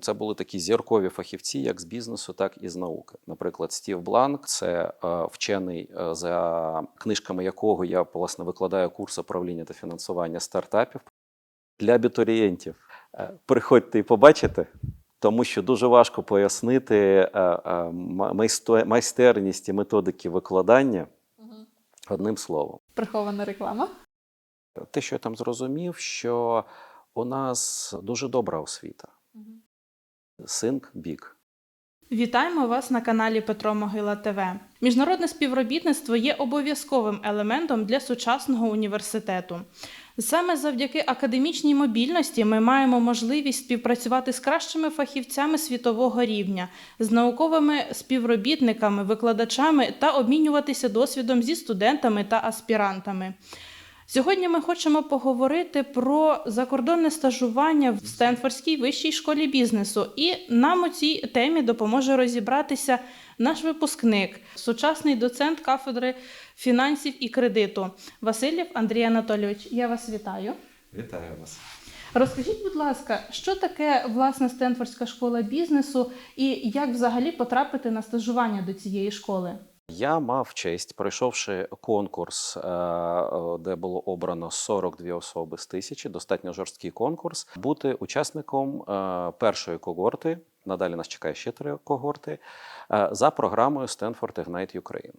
Це були такі зіркові фахівці, як з бізнесу, так і з науки. Наприклад, Стів Бланк це е, вчений, е, за книжками якого я власне викладаю курс управління та фінансування стартапів. Для абітурієнтів е, приходьте і побачите, тому що дуже важко пояснити майстерність і методики викладання одним словом. Прихована реклама. Те, що я там зрозумів, що у нас дуже добра освіта. Think big. Вітаємо вас на каналі Петро Могила ТВ. Міжнародне співробітництво є обов'язковим елементом для сучасного університету. Саме завдяки академічній мобільності ми маємо можливість співпрацювати з кращими фахівцями світового рівня, з науковими співробітниками, викладачами та обмінюватися досвідом зі студентами та аспірантами. Сьогодні ми хочемо поговорити про закордонне стажування в Стенфордській вищій школі бізнесу. І нам у цій темі допоможе розібратися наш випускник, сучасний доцент кафедри фінансів і кредиту Васильєв Андрій Анатолійович. Я вас вітаю. Вітаю вас. Розкажіть, будь ласка, що таке власне Стенфордська школа бізнесу і як взагалі потрапити на стажування до цієї школи? Я мав честь, пройшовши конкурс, е, де було обрано 42 особи з тисячі, достатньо жорсткий конкурс, бути учасником е, першої когорти. Надалі нас чекає ще три когорти е, за програмою Stanford Ignite Ukraine.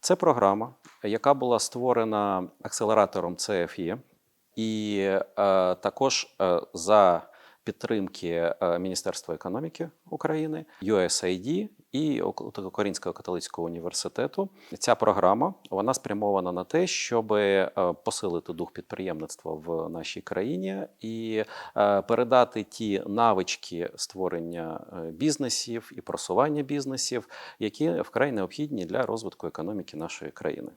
Це програма, яка була створена акселератором CFE, і також за підтримки Міністерства економіки України, USAID і Українського католицького університету. Ця програма вона спрямована на те, щоб е, посилити дух підприємництва в нашій країні і е, передати ті навички створення е, бізнесів і просування бізнесів, які вкрай необхідні для розвитку економіки нашої країни.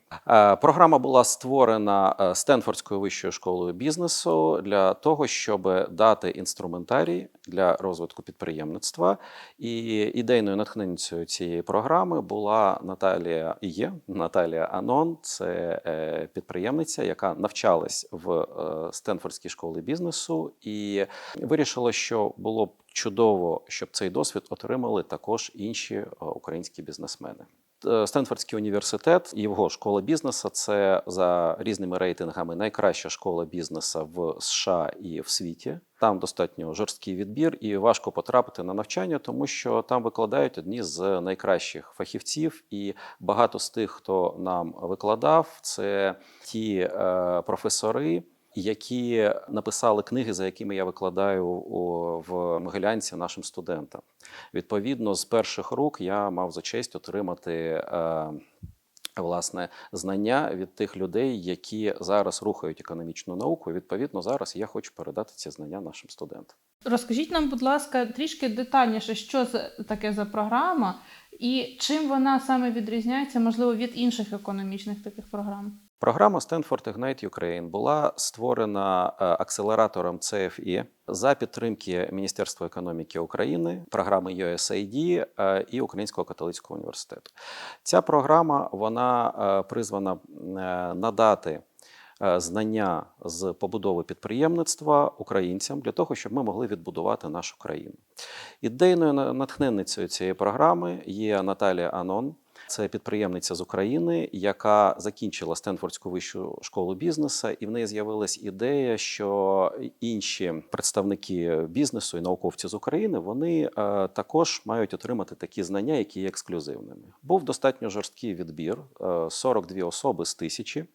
Програма була створена Стенфордською вищою школою бізнесу для того, щоб дати інструментарій для розвитку підприємництва. І ідейною натхненницею цієї програми була Наталія і є Наталія Анон. Це е, підприємниця, яка навчалась в е, Стенфордській школі бізнесу, і вирішила, що було б чудово, щоб цей досвід отримали також інші е, українські бізнесмени. Е, Стенфордський університет і його школа бізнесу це за різними рейтингами найкраща школа бізнесу в США і в світі. Там достатньо жорсткий відбір, і важко потрапити на навчання, тому що там викладають одні з найкращих фахівців, і багато з тих, хто нам викладав, це ті е, професори. Які написали книги, за якими я викладаю в Могилянці нашим студентам. Відповідно, з перших рук я мав за честь отримати е, власне знання від тих людей, які зараз рухають економічну науку. Відповідно, зараз я хочу передати ці знання нашим студентам. Розкажіть нам, будь ласка, трішки детальніше, що таке за програма і чим вона саме відрізняється, можливо, від інших економічних таких програм. Програма Stanford Ignite Ukraine була створена е, акселератором CFE за підтримки Міністерства економіки України, програми USAID е, і Українського католицького університету. Ця програма вона е, призвана надати знання з побудови підприємництва українцям для того, щоб ми могли відбудувати нашу країну. Ідейною натхненницею цієї програми є Наталія Анон. Це підприємниця з України, яка закінчила Стенфордську вищу школу бізнесу, і в неї з'явилась ідея, що інші представники бізнесу і науковці з України вони е, також мають отримати такі знання, які є ексклюзивними. Був достатньо жорсткий відбір, е, 42 особи з тисячі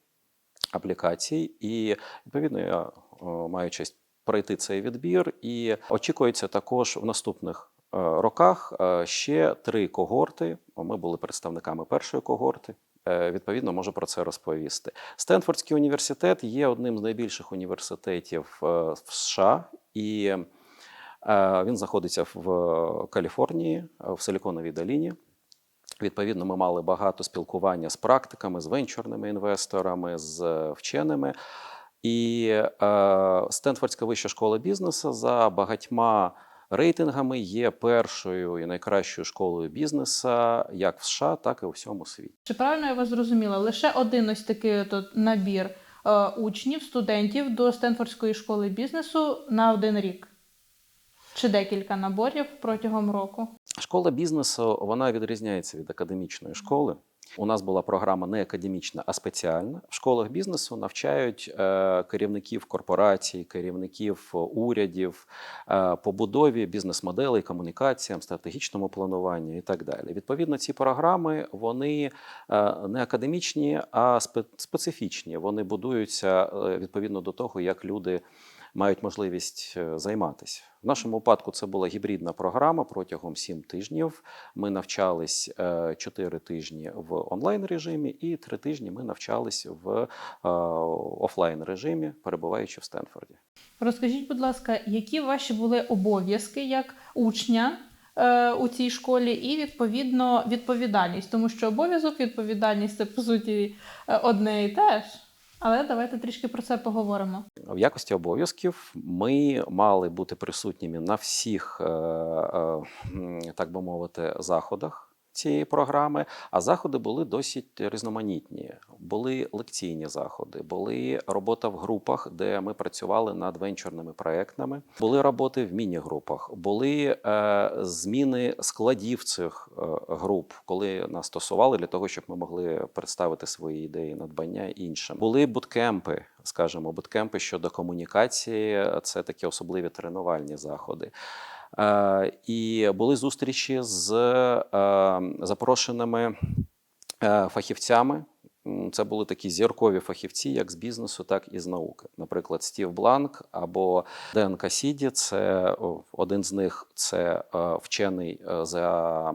аплікацій, і відповідно я е, маю честь пройти цей відбір. І очікується також в наступних е, роках е, ще три когорти. Ми були представниками першої когорти. Е, Відповідно, можу про це розповісти. Стенфордський університет є одним з найбільших університетів е, в США, і е, він знаходиться в Каліфорнії, е, в Силіконовій доліні. Відповідно, ми мали багато спілкування з практиками, з венчурними інвесторами, з е, вченими. І е, Стенфордська вища школа бізнесу за багатьма рейтингами є першою і найкращою школою бізнесу як в США, так і у всьому світі. Чи правильно я вас зрозуміла? Лише один ось такий от набір е, учнів, студентів до Стенфордської школи бізнесу на один рік? Чи декілька наборів протягом року? Школа бізнесу вона відрізняється від академічної школи. У нас була програма не академічна, а спеціальна. В школах бізнесу навчають е, керівників корпорацій, керівників урядів, е, побудові бізнес-моделей, комунікаціям, стратегічному плануванню і так далі. Відповідно, ці програми вони е, не академічні, а спе- специфічні. Вони будуються відповідно до того, як люди мають можливість е, займатися. В нашому випадку це була гібридна програма протягом 7 тижнів. Ми навчались 4 тижні в онлайн режимі, і 3 тижні ми навчались в е, офлайн режимі, перебуваючи в Стенфорді. Розкажіть, будь ласка, які ваші були обов'язки як учня е, у цій школі, і відповідно відповідальність, тому що обов'язок, відповідальність це по суті е, одне і те ж. Але давайте трішки про це поговоримо. В якості обов'язків ми мали бути присутніми на всіх, е, е, так би мовити, заходах. Цієї програми, а заходи були досить різноманітні. Були лекційні заходи, були робота в групах, де ми працювали над венчурними проектами. Були роботи в міні-групах, були е, зміни складів цих е, груп, коли нас стосували для того, щоб ми могли представити свої ідеї, надбання іншим. Були буткемпи, скажімо, буткемпи щодо комунікації. Це такі особливі тренувальні заходи. Е, і були зустрічі з е, запрошеними е, фахівцями. Це були такі зіркові фахівці, як з бізнесу, так і з науки. Наприклад, Стів Бланк або Ден Касіді. Це один з них це вчений, за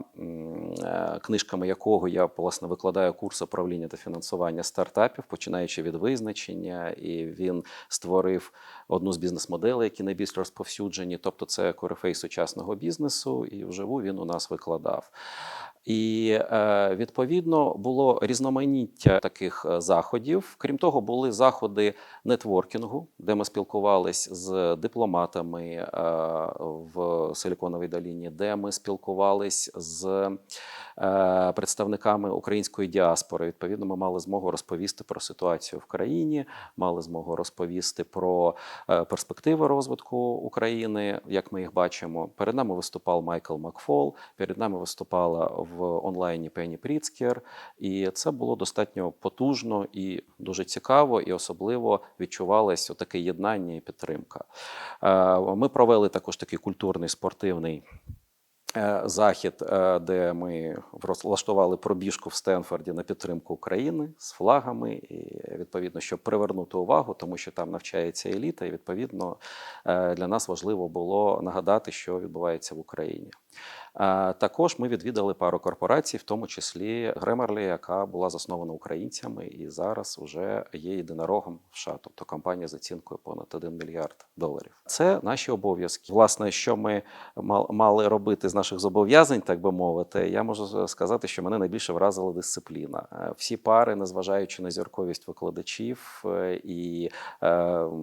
книжками якого я власне викладаю курс управління та фінансування стартапів, починаючи від визначення, і він створив одну з бізнес-моделей, які найбільш розповсюджені. Тобто, це корифей сучасного бізнесу, і вживу він у нас викладав. І е, відповідно було різноманіття таких е, заходів. Крім того, були заходи нетворкінгу, де ми спілкувались з дипломатами е, в Силіконовій доліні, де ми спілкувались з представниками української діаспори. Відповідно, ми мали змогу розповісти про ситуацію в країні, мали змогу розповісти про е, перспективи розвитку України, як ми їх бачимо. Перед нами виступав Майкл Макфол, перед нами виступала в онлайні Пенні Пріцкер, і це було достатньо потужно і дуже цікаво, і особливо відчувалось таке єднання і підтримка. Е, Ми провели також такий культурний спортивний. Е, Захід, е, де ми влаштували пробіжку в Стенфорді на підтримку України з флагами, і відповідно, щоб привернути увагу, тому що там навчається еліта, і відповідно е, для нас важливо було нагадати, що відбувається в Україні. Е, Також ми відвідали пару корпорацій, в тому числі Grammarly, яка була заснована українцями і зараз вже є єдинорогом в США, тобто компанія з оцінкою понад 1 мільярд доларів. Це наші обов'язки. Власне, що ми мал- мали робити з наших зобов'язань, так би мовити, я можу сказати, що мене найбільше вразила дисципліна. Е, Всі пари, незважаючи на зірковість викладачів е, і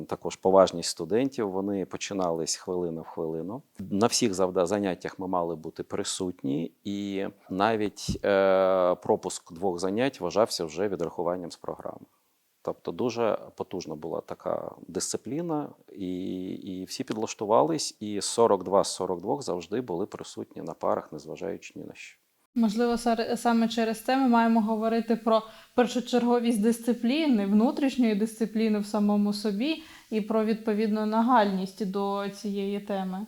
також поважність студентів, вони починались хвилина в хвилину. На всіх заняттях ми мали бути присутні, і навіть е, пропуск двох занять вважався вже відрахуванням з програми. Тобто дуже потужна була така дисципліна, і, і всі підлаштувались, і 42 з 42 завжди були присутні на парах, незважаючи ні на що. Можливо, саме через це ми маємо говорити про першочерговість дисципліни, внутрішньої дисципліни в самому собі і про відповідну нагальність до цієї теми.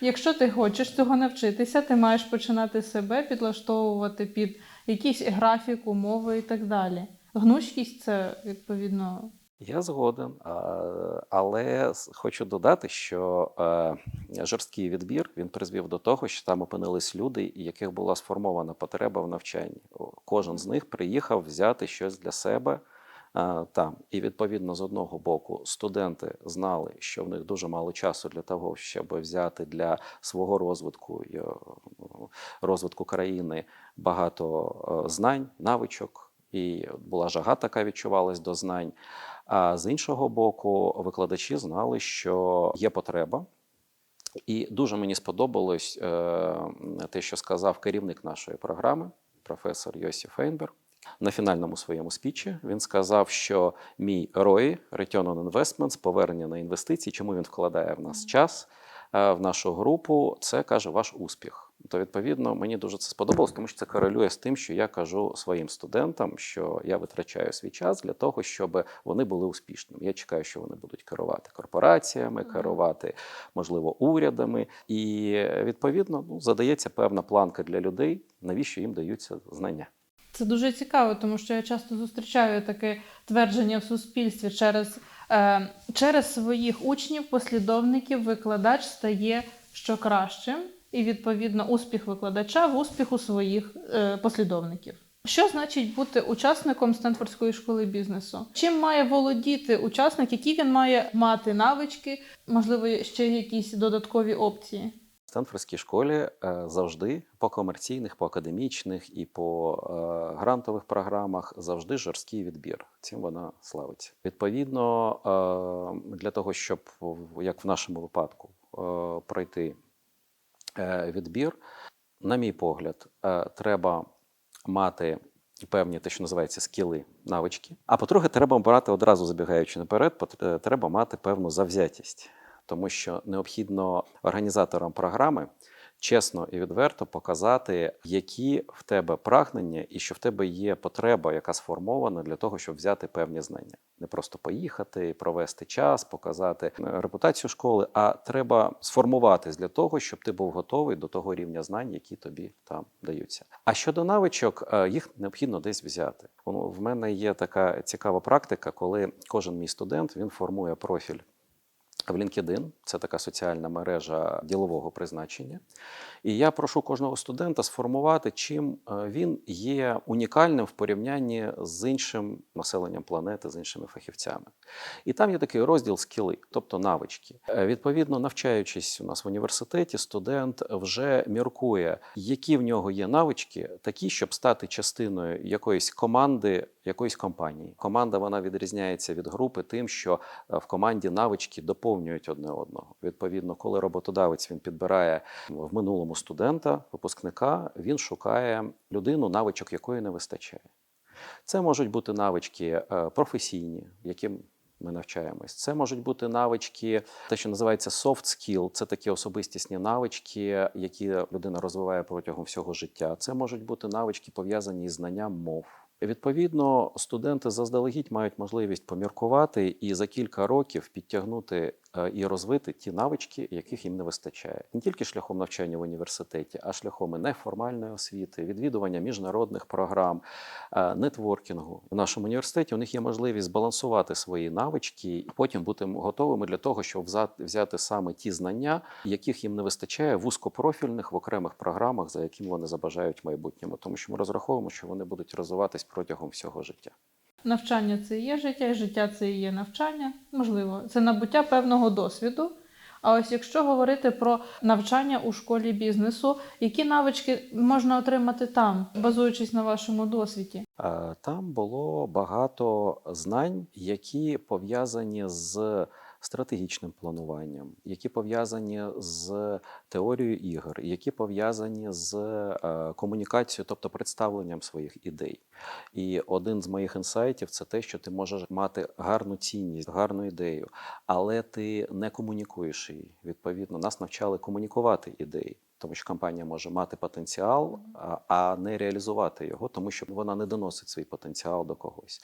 Якщо ти хочеш цього навчитися, ти маєш починати себе підлаштовувати під якийсь графік, умови і так далі. Гнучкість це відповідно Я згоден, але хочу додати, що е, жорсткий відбір він призвів до того, що там опинились люди, яких була сформована потреба в навчанні. Кожен з них приїхав взяти щось для себе там. І відповідно, з одного боку, студенти знали, що в них дуже мало часу для того, щоб взяти для свого розвитку розвитку країни багато знань, навичок. І була жага така відчувалась до знань. А з іншого боку, викладачі знали, що є потреба. І дуже мені сподобалось е, те, що сказав керівник нашої програми, професор Йосі Фейнберг, На фінальному своєму спічі він сказав, що мій ROI, Return on Investments, повернення на інвестиції, чому він вкладає в нас час, е, в нашу групу, це каже ваш успіх. То відповідно мені дуже це сподобалось, тому що це корелює з тим, що я кажу своїм студентам, що я витрачаю свій час для того, щоб вони були успішними. Я чекаю, що вони будуть керувати корпораціями, керувати, можливо, урядами. І відповідно ну, задається певна планка для людей, навіщо їм даються знання. Це дуже цікаво, тому що я часто зустрічаю таке твердження в суспільстві через, е, через своїх учнів, послідовників, викладач стає що кращим, і відповідно успіх викладача в успіху своїх е, послідовників. Що значить бути учасником Стенфордської школи бізнесу? Чим має володіти учасник, які він має мати навички, можливо, ще якісь додаткові опції? В Стенфордській школі е, завжди по комерційних, по академічних і по е, грантових програмах завжди жорсткий відбір. Цим вона славиться. Відповідно, е, для того, щоб як в нашому випадку пройти відбір, на мій погляд, треба мати певні те, що називається скіли, навички. А по-друге, треба брати одразу забігаючи наперед, треба мати певну завзятість, тому що необхідно організаторам програми чесно і відверто показати, які в тебе прагнення і що в тебе є потреба, яка сформована для того, щоб взяти певні знання. Не просто поїхати, провести час, показати е, репутацію школи, а треба сформуватись для того, щоб ти був готовий до того рівня знань, які тобі там даються. А щодо навичок, е, їх необхідно десь взяти. В мене є така цікава практика, коли кожен мій студент він формує профіль в LinkedIn, це така соціальна мережа ділового призначення. І я прошу кожного студента сформувати, чим е, він є унікальним в порівнянні з іншим населенням планети, з іншими фахівцями. І там є такий розділ скіли, тобто навички. Е, Відповідно, навчаючись у нас в університеті, студент вже міркує, які в нього є навички, такі, щоб стати частиною якоїсь команди, якоїсь компанії. Команда вона відрізняється від групи тим, що е, в команді навички доповнюють одне одного. Відповідно, коли роботодавець він підбирає в минулому студента, випускника, він шукає людину, навичок якої не вистачає. Це можуть бути навички е, професійні, яким ми навчаємось. Це можуть бути навички, те, що називається soft skill, це такі особистісні навички, які людина розвиває протягом всього життя. Це можуть бути навички, пов'язані із знанням мов. Відповідно, студенти заздалегідь мають можливість поміркувати і за кілька років підтягнути і розвити ті навички, яких їм не вистачає, не тільки шляхом навчання в університеті, а шляхом неформальної освіти, відвідування міжнародних програм, е, нетворкінгу. В нашому університеті у них є можливість збалансувати свої навички і потім бути готовими для того, щоб взяти саме ті знання, яких їм не вистачає в узкопрофільних в окремих програмах, за яким вони забажають в майбутньому, тому що ми розраховуємо, що вони будуть розвиватись протягом всього життя. Навчання це і є життя, і життя це і є навчання. Можливо, це набуття певного досвіду. А ось якщо говорити про навчання у школі бізнесу, які навички можна отримати там, базуючись на вашому досвіді? Е, Там було багато знань, які пов'язані з стратегічним плануванням, які пов'язані з теорією ігор, які пов'язані з е, комунікацією, тобто представленням своїх ідей. І один з моїх інсайтів це те, що ти можеш мати гарну цінність, гарну ідею, але ти не комунікуєш її. Відповідно, нас навчали комунікувати ідеї. Тому що компанія може мати потенціал, а- не реалізувати його, тому що вона не доносить свій потенціал до когось.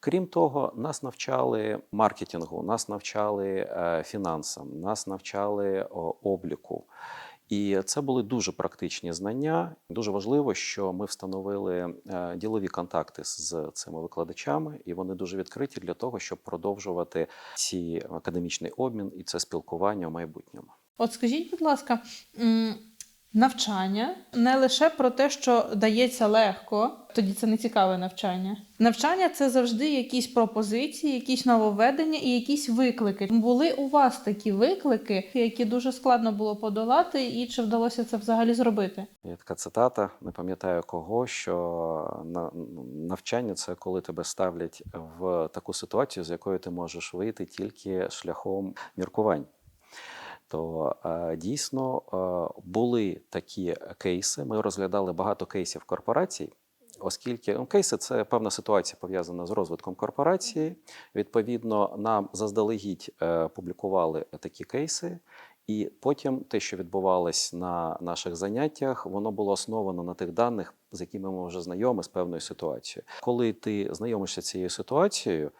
Крім того, нас навчали маркетингу, нас навчали е, фінансам, нас навчали обліку. І це були дуже практичні знання. Дуже важливо, що ми встановили е, ділові контакти з цими викладачами, і вони дуже відкриті для того, щоб продовжувати ці академічний обмін і це спілкування в майбутньому. От скажіть, будь ласка, навчання не лише про те, що дається легко, тоді це не цікаве навчання. Навчання це завжди якісь пропозиції, якісь нововведення і якісь виклики. Були у вас такі виклики, які дуже складно було подолати, і чи вдалося це взагалі зробити? Є така цитата, не пам'ятаю кого, що на- навчання це коли тебе ставлять в таку ситуацію, з якої ти можеш вийти тільки шляхом міркувань. То е, дійсно е, були такі кейси. Ми розглядали багато кейсів корпорацій оскільки ну, кейси це певна ситуація пов'язана з розвитком корпорації. Відповідно, нам заздалегідь е, публікували такі кейси. І потім те, що відбувалось на наших заняттях, воно було основано на тих даних, з якими ми вже знайомі з певною ситуацією. Коли ти знайомишся з цією ситуацією,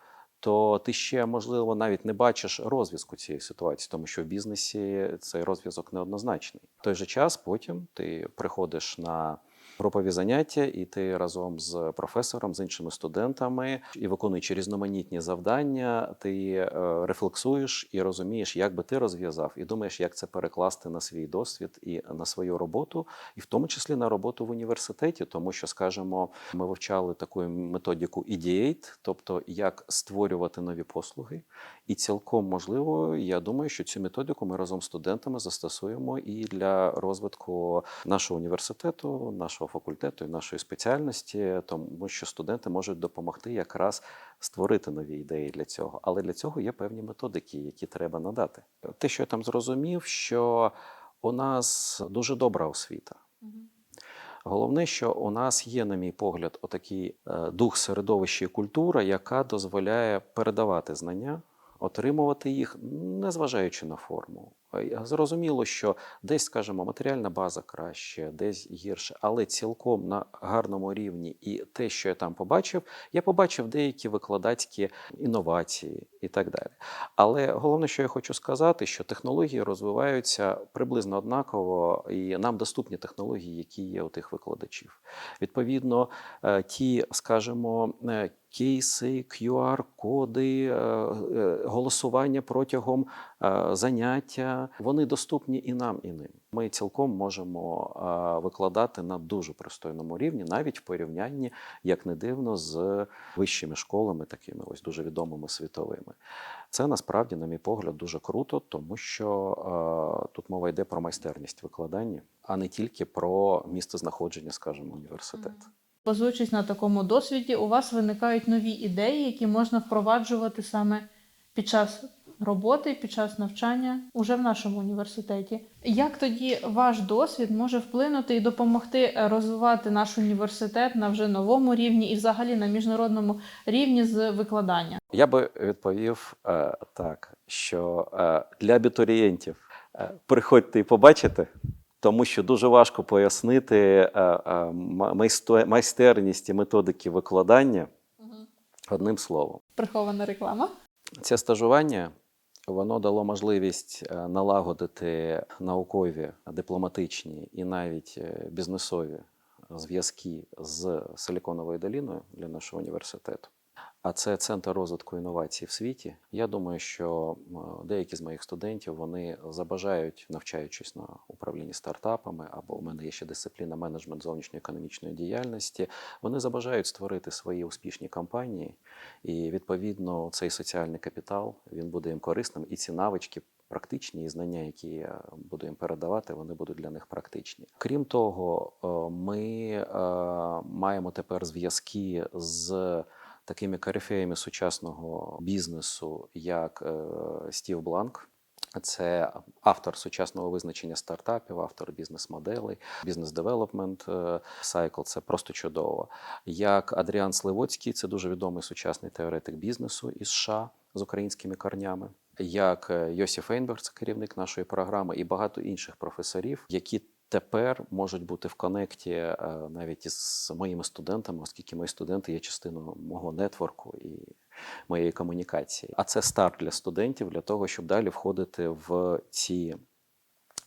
то ти ще можливо навіть не бачиш розв'язку цієї ситуації, тому що в бізнесі цей розв'язок неоднозначний. В той же час потім ти приходиш на групові заняття, і ти разом з професором, з іншими студентами і виконуючи різноманітні завдання, ти е, рефлексуєш і розумієш, як би ти розв'язав, і думаєш, як це перекласти на свій досвід і на свою роботу, і в тому числі на роботу в університеті, тому що, скажімо, ми вивчали таку методику Ideate, тобто як створювати нові послуги. І цілком можливо, я думаю, що цю методику ми разом з студентами застосуємо і для розвитку нашого університету, нашого факультету і нашої спеціальності, тому що студенти можуть допомогти якраз створити нові ідеї для цього. Але для цього є певні методики, які треба надати. Те, що я там зрозумів, що у нас дуже добра освіта. Головне, що у нас є, на мій погляд, отакий е, дух середовища і культура, яка дозволяє передавати знання, отримувати їх, незважаючи на форму. Е, Зрозуміло, що десь, скажімо, матеріальна база краще, десь гірше, але цілком на гарному рівні. І те, що я там побачив, я побачив деякі викладацькі інновації і так далі. Але головне, що я хочу сказати, що технології розвиваються приблизно однаково, і нам доступні технології, які є у тих викладачів. Відповідно, е, ті, скажімо, е, кейси, QR-коди, е, е, голосування протягом е, заняття, вони доступні і нам, і ним. Ми цілком можемо викладати на дуже пристойному рівні, навіть в порівнянні, як не дивно, з вищими школами, такими ось дуже відомими світовими. Це насправді, на мій погляд, дуже круто, тому що тут мова йде про майстерність викладання, а не тільки про місце знаходження, скажімо, університету. Базуючись на такому досвіді, у вас виникають нові ідеї, які можна впроваджувати саме під час роботи, під час навчання уже в нашому університеті. Як тоді ваш досвід може вплинути і допомогти розвивати наш університет на вже новому рівні і взагалі на міжнародному рівні з викладання? Я би відповів е, так, що е, для абітурієнтів е, приходьте і побачите, тому що дуже важко пояснити е, е, майстерність і методики викладання одним словом. Прихована реклама. Це стажування воно дало можливість е, налагодити наукові, дипломатичні і навіть бізнесові зв'язки з Силіконовою доліною для нашого університету. А це центр розвитку інновацій в світі. Я думаю, що деякі з моїх студентів вони забажають, навчаючись на управлінні стартапами, або у мене є ще дисципліна менеджмент зовнішньоекономічної діяльності. Вони забажають створити свої успішні компанії, і відповідно цей соціальний капітал він буде їм корисним, і ці навички. Практичні і знання, які я буду їм передавати, вони будуть для них практичні. Крім того, е, ми е, маємо тепер зв'язки з такими корифеями сучасного бізнесу, як е, Стів Бланк. Це автор сучасного визначення стартапів, автор бізнес-моделей, бізнес-девелопмент сайкл. Це просто чудово. Як Адріан Сливоцький, це дуже відомий сучасний теоретик бізнесу із США з українськими корнями. Як е, Йосиф Фейнберг, це керівник нашої програми, і багато інших професорів, які тепер можуть бути в конекті е, навіть із моїми студентами, оскільки мої студенти є частиною мого нетворку і моєї комунікації. А це старт для студентів для того, щоб далі входити в ці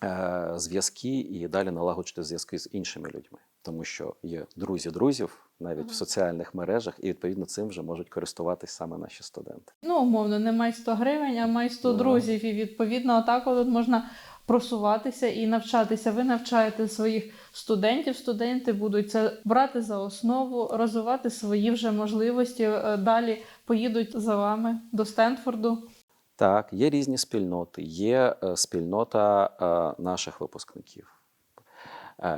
е, зв'язки і далі налагоджувати зв'язки з іншими людьми, тому що є друзі друзів навіть в соціальних мережах, і відповідно цим вже можуть користуватись саме наші студенти. Ну, умовно, не май 100 гривень, а май 100 Да. друзів. І відповідно, отак от можна просуватися і навчатися. Ви навчаєте своїх студентів. Студенти будуть це брати за основу, розвивати свої вже можливості. Е, Далі поїдуть за вами до Стенфорду. Так, є різні спільноти. Є е, спільнота е, наших випускників.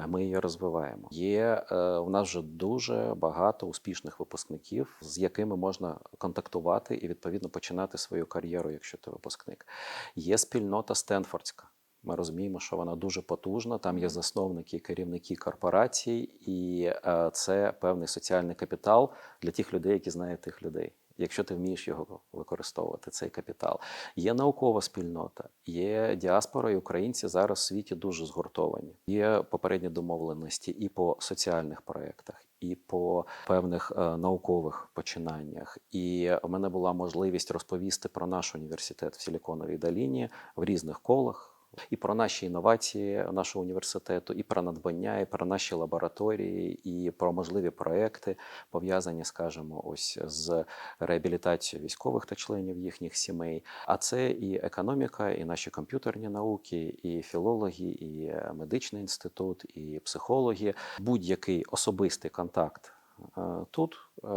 Ми її розвиваємо. Є у нас вже дуже багато успішних випускників, з якими можна контактувати і відповідно починати свою кар'єру, якщо ти випускник. Є спільнота Стенфордська. Ми розуміємо, що вона дуже потужна. Там є засновники, керівники корпорацій, і е, це певний соціальний капітал для тих людей, які знають тих людей. Якщо ти вмієш його використовувати, цей капітал. Є наукова спільнота, є діаспора, і українці зараз в світі дуже згуртовані. Є попередні домовленості і по соціальних проєктах, і по певних е, наукових починаннях. І в мене була можливість розповісти про наш університет в Силіконовій доліні в різних колах. І про наші інновації нашого університету, і про надбання, і про наші лабораторії, і про можливі проекти, пов'язані, скажімо, ось з реабілітацією військових та членів їхніх сімей. А це і економіка, і наші комп'ютерні науки, і філологи, і медичний інститут, і психологи. Будь-який особистий контакт. Е, Тут е,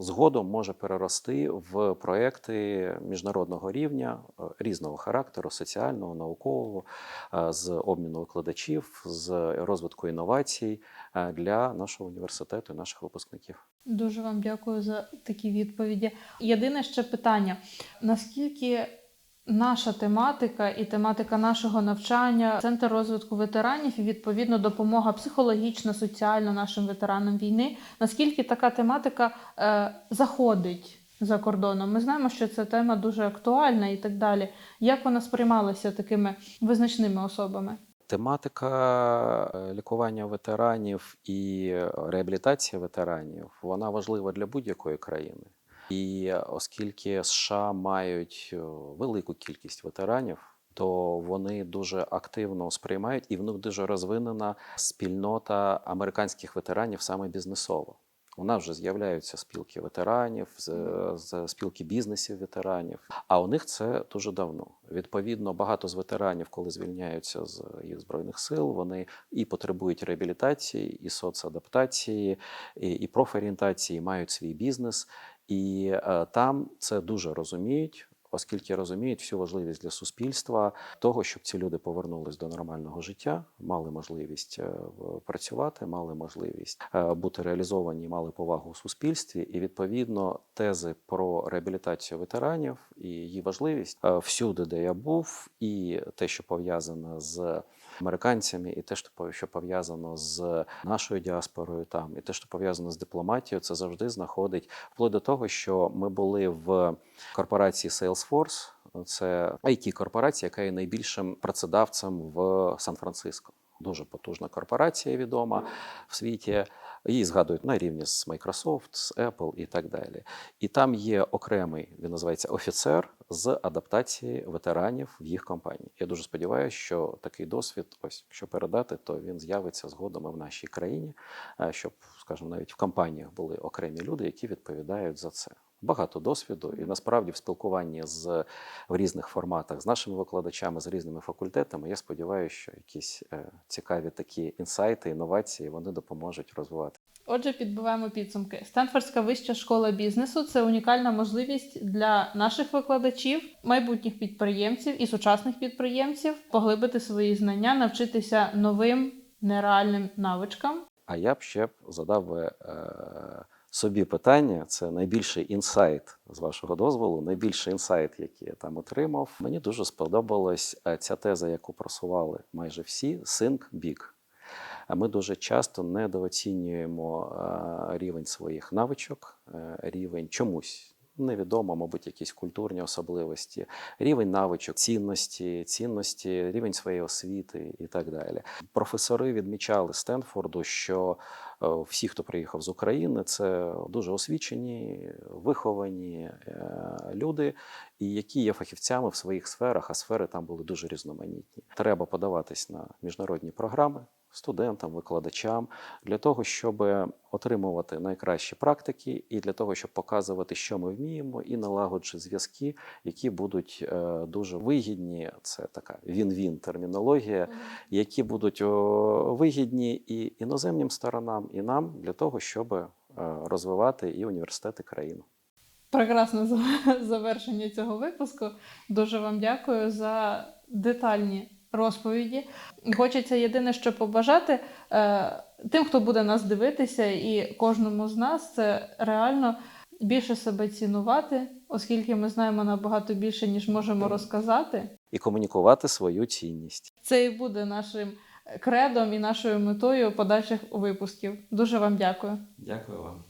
згодом може перерости в проекти міжнародного рівня е, різного характеру, соціального, наукового, з обміну викладачів, з розвитку інновацій для нашого університету і наших випускників. Дуже вам дякую за такі відповіді. Єдине ще питання: наскільки наша тематика і тематика нашого навчання, центр розвитку ветеранів і відповідно допомога психологічна, соціальна нашим ветеранам війни, наскільки така тематика е, заходить за кордоном? Ми знаємо, що ця тема дуже актуальна і так далі. Як вона сприймалася такими визначними особами? Тематика е, лікування ветеранів і реабілітація ветеранів вона важлива для будь-якої країни. І оскільки США мають е, велику кількість ветеранів, то вони дуже активно сприймають і в них дуже розвинена спільнота американських ветеранів саме бізнесово. У нас вже з'являються спілки ветеранів, з- з спілки бізнесів ветеранів. А у них це дуже давно. Відповідно, багато з ветеранів, коли звільняються з їх збройних сил, вони і потребують реабілітації, і соцадаптації, і, і профорієнтації, мають свій бізнес. І е, там це дуже розуміють. Оскільки розуміють всю важливість для суспільства того, щоб ці люди повернулись до нормального життя, мали можливість е, працювати, мали можливість е, бути реалізовані, мали повагу у суспільстві, і відповідно тези про реабілітацію ветеранів і її важливість всюди, де я був, і те, що пов'язано з американцями, і те, що пов- що пов'язано з нашою діаспорою, там, і те, що пов'язано з дипломатією, це завжди знаходить вплоть до того, що ми були в корпорації Salesforce. Це it корпорація, яка є найбільшим працедавцем в Сан-Франциско. Дуже потужна корпорація, відома в світі. Її згадують на рівні з Microsoft, з Apple і так далі. І там є окремий, він називається офіцер з адаптації ветеранів в їх компанії. Я дуже сподіваюся, що такий досвід, ось якщо передати, то він з'явиться згодом і в нашій країні, е, щоб, скажімо, навіть в компаніях були окремі люди, які відповідають за це. Багато досвіду, і насправді в спілкуванні з в різних форматах з нашими викладачами, з різними факультетами. Я сподіваюся, що якісь е, цікаві такі інсайти, інновації вони допоможуть розвивати. Отже, підбиваємо підсумки. Стенфордська вища школа бізнесу це унікальна можливість для наших викладачів, майбутніх підприємців і сучасних підприємців поглибити свої знання, навчитися новим нереальним навичкам. А я б ще б задав би е, собі питання: це найбільший інсайт з вашого дозволу, найбільший інсайт, який я там отримав. Мені дуже сподобалась е, ця теза, яку просували майже всі: Think Big. А Ми дуже часто недооцінюємо е, рівень своїх навичок, е, рівень чомусь. Невідомо, мабуть, якісь культурні особливості, рівень навичок, цінності, цінності, рівень своєї освіти і так далі. Професори відмічали Стенфорду, що всі, хто приїхав з України, це дуже освічені, виховані е, люди, і які є фахівцями в своїх сферах, а сфери там були дуже різноманітні. Треба подаватись на міжнародні програми студентам, викладачам для того, щоб отримувати найкращі практики, і для того, щоб показувати, що ми вміємо, і налагоджувати зв'язки, які будуть е, дуже вигідні. Це така він-він термінологія, які будуть вигідні і іноземним сторонам, і нам для того, щоб е, розвивати і університети країну. Прекрасне завершення цього випуску. Дуже вам дякую за детальні розповіді. Хочеться єдине, що побажати е, тим, хто буде нас дивитися, і кожному з нас це реально більше себе цінувати, оскільки ми знаємо набагато більше, ніж можемо розказати. І комунікувати свою цінність. Це і буде нашим кредом і нашою метою подальших випусків. Дуже вам дякую. Дякую вам.